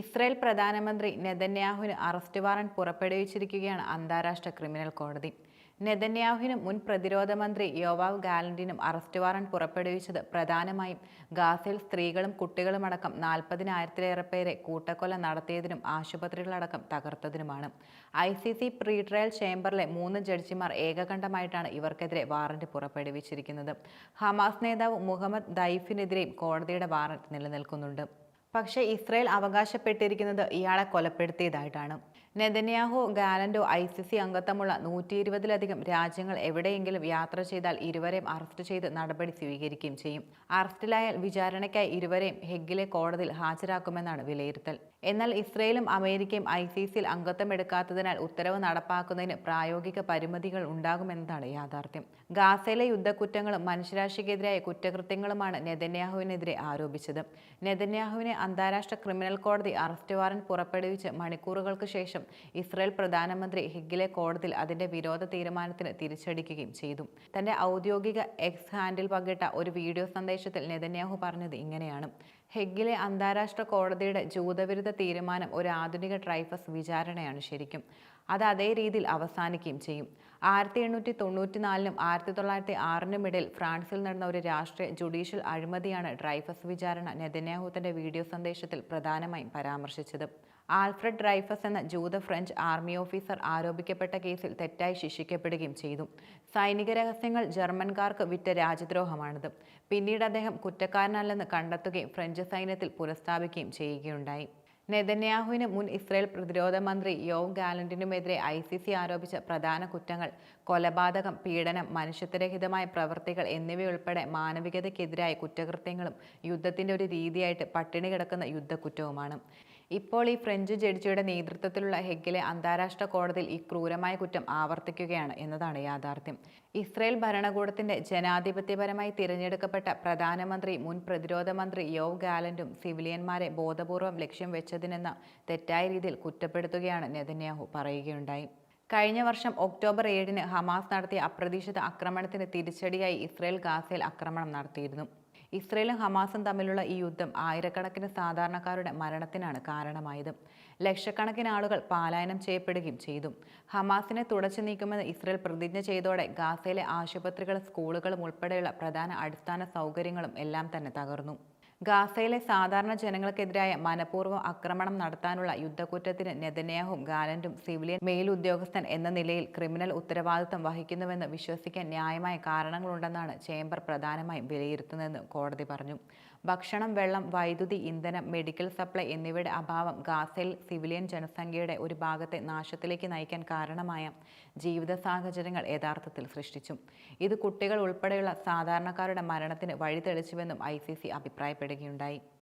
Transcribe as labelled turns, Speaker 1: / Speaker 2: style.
Speaker 1: Israel പ്രധാനമന്ത്രി നെതന്യാഹുവിന് arrest warrant പുറപ്പെടുവിച്ചിരിക്കുകയാണ് അന്താരാഷ്ട്ര criminal കോടതി. നെതന്യാഹുവിനും മുൻ പ്രതിരോധ മന്ത്രി യോവാവ് ഗാലന്റിനും അറസ്റ്റ് വാറന്റ് പുറപ്പെടുവിച്ചത് പ്രധാനമായും ഗാസയിൽ സ്ത്രീകളും കുട്ടികളുമടക്കം നാൽപ്പതിനായിരത്തിലേറെ പേരെ കൂട്ടക്കൊല നടത്തിയതിനും ആശുപത്രികളടക്കം തകർത്തതിനുമാണ്. I C C pre trial ചേംബറിലെ മൂന്ന് ജഡ്ജിമാർ ഏകകണ്ഠമായിട്ടാണ് ഇവർക്കെതിരെ വാറന്റ് പുറപ്പെടുവിച്ചിരിക്കുന്നത്. ഹമാസ് നേതാവ് മുഹമ്മദ് ദൈഫിനെതിരെയും കോടതിയുടെ വാറന്റ് നിലനിൽക്കുന്നുണ്ട്. പക്ഷേ ഇസ്രയേൽ അവകാശപ്പെട്ടിരിക്കുന്നത് ഇയാളെ കൊലപ്പെടുത്തിയതായിട്ടാണ്. Netanyahu Gallant I C C അംഗത്വമുള്ള നൂറ്റി ഇരുപതിലധികം രാജ്യങ്ങൾ എവിടെയെങ്കിലും യാത്ര ചെയ്താൽ ഇരുവരെയും അറസ്റ്റ് ചെയ്ത് നടപടി സ്വീകരിക്കുകയും ചെയ്യും. അറസ്റ്റിലായാൽ വിചാരണയ്ക്കായി ഇരുവരെയും ഹെഗിലെ കോടതിയിൽ ഹാജരാക്കുമെന്നാണ് വിലയിരുത്തൽ. എന്നാൽ ഇസ്രയേലും അമേരിക്കയും ഐ സി സിയിൽ അംഗത്വം എടുക്കാത്തതിനാൽ ഉത്തരവ് നടപ്പാക്കുന്നതിന് പ്രായോഗിക പരിമിതികൾ ഉണ്ടാകുമെന്നതാണ് യാഥാർത്ഥ്യം. ഗാസയിലെ യുദ്ധക്കുറ്റങ്ങളും മനുഷ്യരാശിക്കെതിരായ കുറ്റകൃത്യങ്ങളുമാണ് നെതന്യാഹുവിനെതിരെ ആരോപിച്ചത്. നെതന്യാഹുവിനെ അന്താരാഷ്ട്ര ക്രിമിനൽ കോടതി അറസ്റ്റ് വാറന്റ് പുറപ്പെടുവിച്ച് മണിക്കൂറുകൾക്ക് ശേഷം ഇസ്രായേൽ പ്രധാനമന്ത്രി ഹിഗിലെ കോടതിയിൽ അതിന്റെ വിരോധ തീരുമാനത്തിന് തിരിച്ചടിക്കുകയും ചെയ്തു. തന്റെ ഔദ്യോഗിക എക്സ് ഹാൻഡിൽ പങ്കിട്ട ഒരു വീഡിയോ സന്ദേശത്തിൽ നെതന്യാഹു പറഞ്ഞത് ഇങ്ങനെയാണ്. ഹെഗിലെ അന്താരാഷ്ട്ര കോടതിയുടെ ജൂതവിരുദ്ധ തീരുമാനം ഒരു ആധുനിക ട്രൈഫസ് വിചാരണയാണ് ശരിക്കും. അത് അതേ രീതിയിൽ അവസാനിക്കുകയും ചെയ്യും. ആയിരത്തി എണ്ണൂറ്റി തൊണ്ണൂറ്റിനാലിനും ആയിരത്തി തൊള്ളായിരത്തി ആറിനും ഇടയിൽ ഫ്രാൻസിൽ നടന്ന ഒരു രാഷ്ട്രീയ ജുഡീഷ്യൽ അഴിമതിയാണ് ഡ്രൈഫസ് വിചാരണ നെതന്യാഹു തന്റെ വീഡിയോ സന്ദേശത്തിൽ പ്രധാനമായും പരാമർശിച്ചത്. ആൽഫ്രഡ് ഡ്രൈഫസ് എന്ന ജൂത ഫ്രഞ്ച് ആർമി ഓഫീസർ ആരോപിക്കപ്പെട്ട കേസിൽ തെറ്റായി ശിക്ഷിക്കപ്പെടുകയും ചെയ്തു. സൈനിക രഹസ്യങ്ങൾ ജർമ്മൻകാർക്ക് വിറ്റ രാജ്യദ്രോഹമാണിത്. പിന്നീട് അദ്ദേഹം കുറ്റക്കാരനല്ലെന്ന് കണ്ടെത്തുകയും ഫ്രഞ്ച് സൈന്യത്തിൽ പുനഃസ്ഥാപിക്കുകയും ചെയ്യുകയുണ്ടായി. നെതന്യാഹുവിന് മുൻ ഇസ്രയേൽ പ്രതിരോധ മന്ത്രി യോവ് ഗാലന്റിനുമെതിരെ ഐ സി സി ആരോപിച്ച പ്രധാന കുറ്റങ്ങൾ കൊലപാതകം പീഡനം മനുഷ്യത്വരഹിതമായ പ്രവൃത്തികൾ എന്നിവയുൾപ്പെടെ മാനവികതയ്ക്കെതിരായ കുറ്റകൃത്യങ്ങളും യുദ്ധത്തിന്റെ ഒരു രീതിയായിട്ട് പട്ടിണി കിടക്കുന്ന യുദ്ധക്കുറ്റവുമാണ്. ഇപ്പോൾ ഈ ഫ്രഞ്ച് ജഡ്ജിയുടെ നേതൃത്വത്തിലുള്ള ഹെഗിലെ അന്താരാഷ്ട്ര കോടതിയിൽ ഈ ക്രൂരമായ കുറ്റം ആവർത്തിക്കുകയാണ് എന്നതാണ് യാഥാർത്ഥ്യം. ഇസ്രയേൽ ഭരണകൂടത്തിന്റെ ജനാധിപത്യപരമായി തിരഞ്ഞെടുക്കപ്പെട്ട പ്രധാനമന്ത്രി മുൻ പ്രതിരോധ മന്ത്രി യോവ് ഗാലന്റും സിവിലിയന്മാരെ ബോധപൂർവം ലക്ഷ്യം വെച്ചതിനെന്ന തെറ്റായ രീതിയിൽ കുറ്റപ്പെടുത്തുകയാണ് നെതന്യാഹു പറയുകയുണ്ടായി. കഴിഞ്ഞ വർഷം ഒക്ടോബർ ഏഴിന് ഹമാസ് നടത്തിയ അപ്രതീക്ഷിത ആക്രമണത്തിന് തിരിച്ചടിയായി ഇസ്രയേൽ ഗാസയിൽ ആക്രമണം നടത്തിയിരുന്നു. ഇസ്രയേലും ഹമാസും തമ്മിലുള്ള ഈ യുദ്ധം ആയിരക്കണക്കിന് സാധാരണക്കാരുടെ മരണത്തിനാണ് കാരണമായത്. ലക്ഷക്കണക്കിന് ആളുകൾ പാലായനം ചെയ്യപ്പെടുകയും ചെയ്തു. ഹമാസിനെ തുടച്ചു നീക്കുമെന്ന് ഇസ്രയേൽ പ്രതിജ്ഞ ചെയ്തോടെ ഗാസയിലെ ആശുപത്രികളും സ്കൂളുകളും ഉൾപ്പെടെയുള്ള പ്രധാന അടിസ്ഥാന സൗകര്യങ്ങളും എല്ലാം തന്നെ തകർന്നു. ഗാസയിലെ സാധാരണ ജനങ്ങൾക്കെതിരായ മനഃപൂർവം ആക്രമണം നടത്താനുള്ള യുദ്ധക്കുറ്റത്തിന് നെതന്യാഹും ഗാലന്റും സിവിലിയൻ മേലുദ്യോഗസ്ഥൻ എന്ന നിലയിൽ ക്രിമിനൽ ഉത്തരവാദിത്തം വഹിക്കുന്നുവെന്ന് വിശ്വസിക്കാൻ ന്യായമായ കാരണങ്ങളുണ്ടെന്നാണ് ചേംബർ പ്രധാനമായും വിലയിരുത്തുന്നതെന്ന് കോടതി പറഞ്ഞു. ഭക്ഷണം വെള്ളം വൈദ്യുതി ഇന്ധനം മെഡിക്കൽ സപ്ലൈ എന്നിവയുടെ അഭാവം ഗാസയിൽ സിവിലിയൻ ജനസംഖ്യയുടെ ഒരു ഭാഗത്തെ നാശത്തിലേക്ക് നയിക്കാൻ കാരണമായ ജീവിത സാഹചര്യങ്ങൾ യഥാർത്ഥത്തിൽ സൃഷ്ടിച്ചു. ഇത് കുട്ടികൾ ഉൾപ്പെടെയുള്ള സാധാരണക്കാരുടെ മരണത്തിന് വഴിതെളിച്ചുവെന്നും ഐ അഭിപ്രായപ്പെടുകയുണ്ടായി